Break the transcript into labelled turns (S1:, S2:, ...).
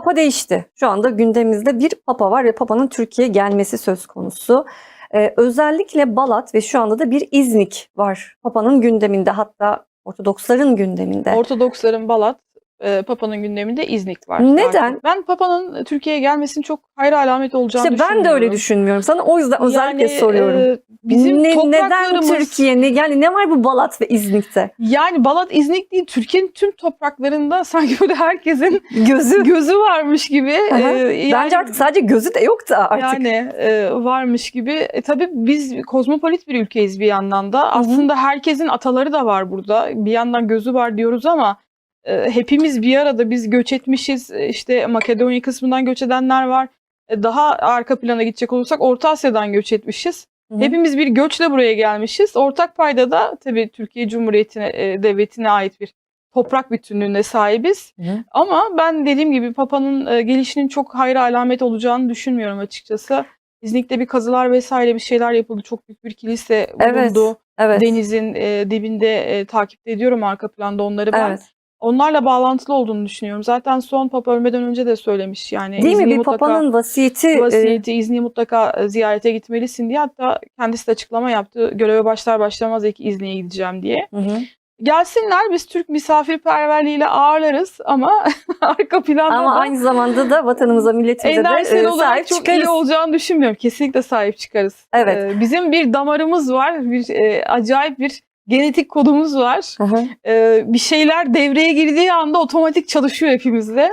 S1: Papa değişti. Şu anda gündemimizde bir Papa var ve Papa'nın Türkiye'ye gelmesi söz konusu. Ee, özellikle Balat ve şu anda da bir İznik var. Papa'nın gündeminde hatta Ortodoksların gündeminde.
S2: Ortodoksların Balat, e, Papa'nın gündeminde İznik var.
S1: Neden?
S2: Artık. Ben Papa'nın Türkiye'ye gelmesinin çok hayra alamet olacağını
S1: İşte ben de öyle
S2: düşünmüyorum.
S1: düşünmüyorum. Sana o yüzden özellikle
S2: Yani,
S1: soruyorum.
S2: e, bizim
S1: Ne- neden
S2: topraklarımız,
S1: Türkiye? Ne, yani ne var bu Balat ve İznik'te?
S2: yani Balat İznik değil, Türkiye'nin tüm topraklarında sanki böyle herkesin
S1: Gözü.
S2: gözü varmış gibi.
S1: Aha.
S2: e, yani-
S1: Bence artık sadece gözü de yok da artık.
S2: Yani e, varmış gibi. E, tabii biz kozmopolit bir ülkeyiz bir yandan da. Aslında herkesin ataları da var burada. Bir yandan gözü var diyoruz ama hepimiz bir arada biz göç etmişiz. E, İşte Makedonya kısmından göç edenler var. E, daha arka plana gidecek olursak Orta Asya'dan göç etmişiz.
S1: Hı hı.
S2: Hepimiz bir göçle buraya gelmişiz. Ortak payda da tabii Türkiye Cumhuriyeti'ne, e, devletine ait bir toprak bütünlüğüne sahibiz.
S1: Hı hı.
S2: Ama ben dediğim gibi Papa'nın e, gelişinin çok hayra alamet olacağını düşünmüyorum açıkçası. İznik'te bir kazılar vesaire bir şeyler yapıldı. Çok büyük bir kilise
S1: Evet,
S2: bulundu.
S1: Evet.
S2: Denizin e, dibinde e, takip ediyorum arka planda onları ben.
S1: Evet.
S2: Onlarla bağlantılı olduğunu düşünüyorum. Zaten son Papa ölmeden önce de söylemiş yani.
S1: Değil mi? Bir
S2: mutlaka-
S1: papanın vasiyeti, e,
S2: vasiyeti İznik'i mutlaka e, ziyarete gitmelisin diye. Hatta kendisi de açıklama yaptı. Göreve başlar başlamaz ilk İznik'e gideceğim diye.
S1: Hı hı.
S2: Gelsinler biz Türk misafirperverliğiyle ağırlarız ama arka planda
S1: ama
S2: da
S1: aynı zamanda da vatanımıza, milletimize de e, sahip
S2: çok
S1: çıkarız.
S2: iyi olacağını düşünmüyorum. Kesinlikle sahip çıkarız.
S1: Evet.
S2: Ee, bizim bir damarımız var. Bir e, acayip bir genetik kodumuz var.
S1: Hı hı.
S2: Ee, bir şeyler devreye girdiği anda otomatik çalışıyor hepimizde.